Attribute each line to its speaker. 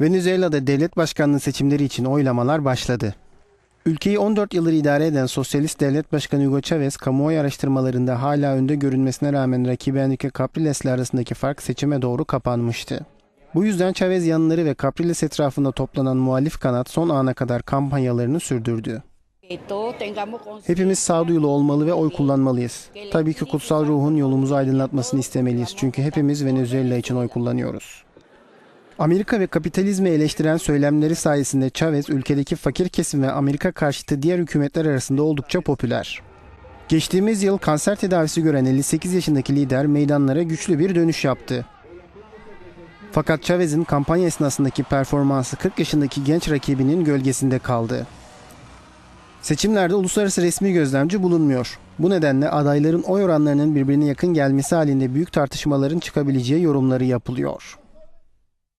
Speaker 1: Venezuela'da devlet başkanlığı seçimleri için oylamalar başladı. Ülkeyi 14 yıldır idare eden Sosyalist Devlet Başkanı Hugo Chavez, kamuoyu araştırmalarında hala önde görünmesine rağmen rakibi Enrique Capriles'le arasındaki fark seçime doğru kapanmıştı. Bu yüzden Chavez yanları ve Capriles etrafında toplanan muhalif kanat son ana kadar kampanyalarını sürdürdü. Hepimiz sağduyulu olmalı ve oy kullanmalıyız. Tabii ki kutsal ruhun yolumuzu aydınlatmasını istemeliyiz çünkü hepimiz Venezuela için oy kullanıyoruz. Amerika ve kapitalizmi eleştiren söylemleri sayesinde Chavez ülkedeki fakir kesim ve Amerika karşıtı diğer hükümetler arasında oldukça popüler. Geçtiğimiz yıl kanser tedavisi gören 58 yaşındaki lider meydanlara güçlü bir dönüş yaptı. Fakat Chavez'in kampanya esnasındaki performansı 40 yaşındaki genç rakibinin gölgesinde kaldı. Seçimlerde uluslararası resmi gözlemci bulunmuyor. Bu nedenle adayların oy oranlarının birbirine yakın gelmesi halinde büyük tartışmaların çıkabileceği yorumları yapılıyor.